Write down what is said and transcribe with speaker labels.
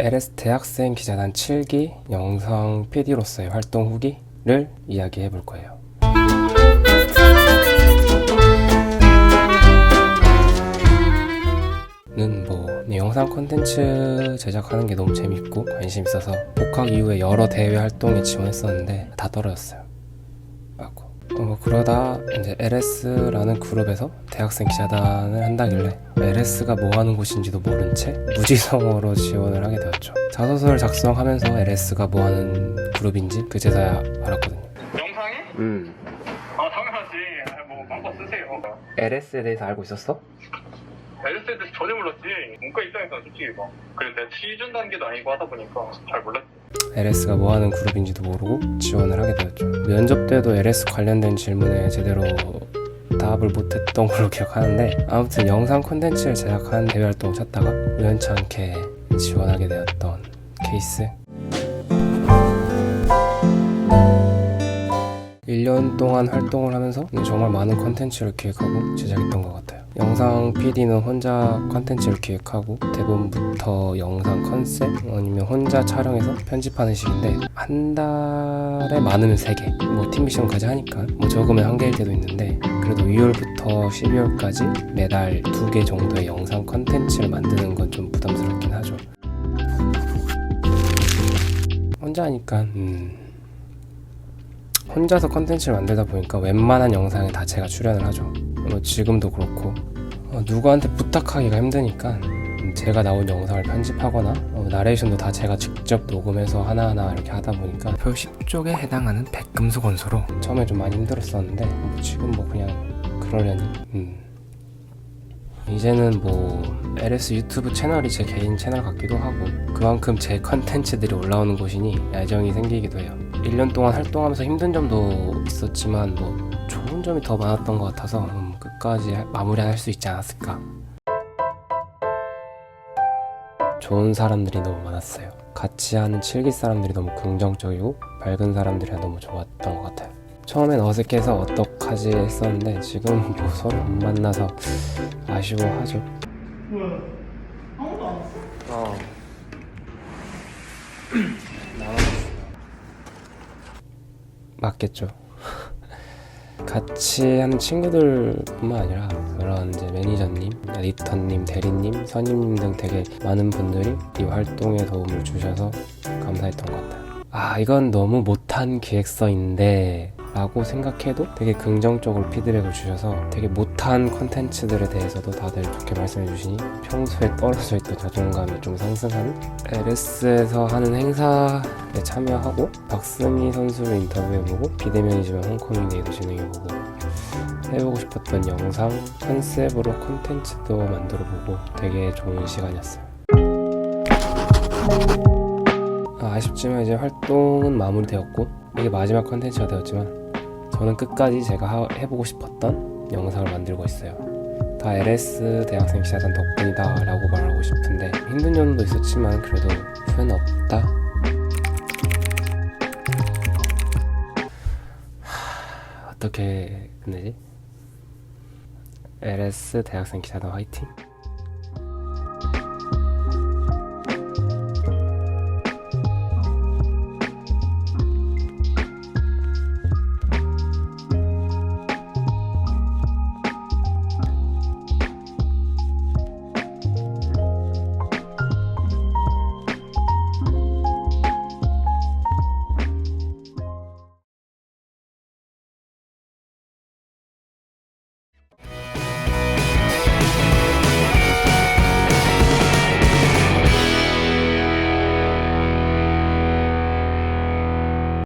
Speaker 1: LS 대학생 기자단 7기 영상 PD로서의 활동 후기를 이야기해 볼 거예요. 는뭐 영상 콘텐츠 제작하는 게 너무 재밌고 관심 있어서 복학 이후에 여러 대외 활동에 지원했었는데 다 떨어졌어요. 어, 뭐 그러다 이제 LS라는 그룹에서 대학생 기자단을 한다길래 LS가 뭐 하는 곳인지도 모른 채 무지성어로 지원을 하게 되었죠. 자소서를 작성하면서 LS가 뭐 하는 그룹인지 그제서야 알았거든요.
Speaker 2: 영상이?
Speaker 1: 음.
Speaker 2: 아 당연하지 뭐 마음껏 쓰세요
Speaker 1: LS에 대해서 알고 있었어?
Speaker 2: LS에 대해서 전혀 몰랐지 문과 입장에서는 솔직히 막 그래 내가 취준 단계도 아니고 하다 보니까 잘 몰랐지
Speaker 1: LS가 뭐 하는 그룹인지도 모르고 지원을 하게 되었죠. 면접 때도 LS 관련된 질문에 제대로 답을 못했던 걸로 기억하는데 아무튼 영상 콘텐츠를 제작하는 대외 활동을 찾다가 우연치 않게 지원하게 되었던 케이스 1년 동안 활동을 하면서 정말 많은 콘텐츠를 기획하고 제작했던 것 같아요. 영상 PD는 혼자 콘텐츠를 기획하고 대본부터 영상 컨셉 아니면 혼자 촬영해서 편집하는 식인데 한 달에 많으면 3개 뭐 팀 미션까지 하니까 뭐 적으면 한 개일 때도 있는데 그래도 2월부터 12월까지 매달 2개 정도의 영상 콘텐츠를 만드는 건 좀 부담스럽긴 하죠. 혼자 하니까 음 혼자서 컨텐츠를 만들다 보니까 웬만한 영상에 다 제가 출연을 하죠. 뭐 지금도 그렇고 어, 누구한테 부탁하기가 힘드니까 음, 제가 나온 영상을 편집하거나 어, 나레이션도 다 제가 직접 녹음해서 하나하나 이렇게 하다 보니까 표 10쪽에 해당하는 백금속 원소로 처음에 좀 많이 힘들었었는데 뭐 지금 뭐 그냥 그러려니 음. 이제는 뭐 LS 유튜브 채널이 제 개인 채널 같기도 하고 그만큼 제 컨텐츠들이 올라오는 곳이니 애정이 생기기도 해요 1년 동안 활동하면서 힘든 점도 있었지만 뭐 좋은 점이 더 많았던 것 같아서 음, 끝 까지 마무리할 수 있지 않았을까 좋은 사람들이 너무 많았어요 같이 하는 칠기 사람들이 너무 긍정적이고 밝은 사람들이 너무 좋았던 것 같아요 처음엔 어색해서 어떡하지 했었는데 지금 뭐 서로 못 만나서 아쉬워하죠
Speaker 3: 뭐야? 아무도 안 왔어?
Speaker 1: 어. 맞겠죠. 같이 하는 친구들뿐만 아니라 그런 이제 매니저님, 에디터님, 대리님, 선임님 등 되게 많은 분들이 이 활동에 도움을 주셔서 감사했던 것 같아요. 아 이건 너무 못한 기획서인데 라고 생각해도 되게 긍정적으로 피드백을 주셔서 되게 못한 컨텐츠들에 대해서도 다들 좋게 말씀해 주시니 평소에 떨어져 있던 자존감이 좀 상승하는 LS에서 하는 행사에 참여하고 박승희 선수를 인터뷰해보고 비대면이지만 홈커밍 데이도 진행해보고 해보고 싶었던 영상 컨셉으로 컨텐츠도 만들어보고 되게 좋은 시간이었어요. 아, 아쉽지만 이제 활동은 마무리되었고 이게 마지막 컨텐츠가 되었지만 저는 끝까지 제가 하- 해보고 싶었던 영상을 만들고 있어요. 다 LS 대학생 기자단 덕분이다 라고 말하고 싶은데 힘든 점도 있었지만 그래도 후회는 없다. 하, 어떻게 끝내지? LS 대학생 기자단 화이팅!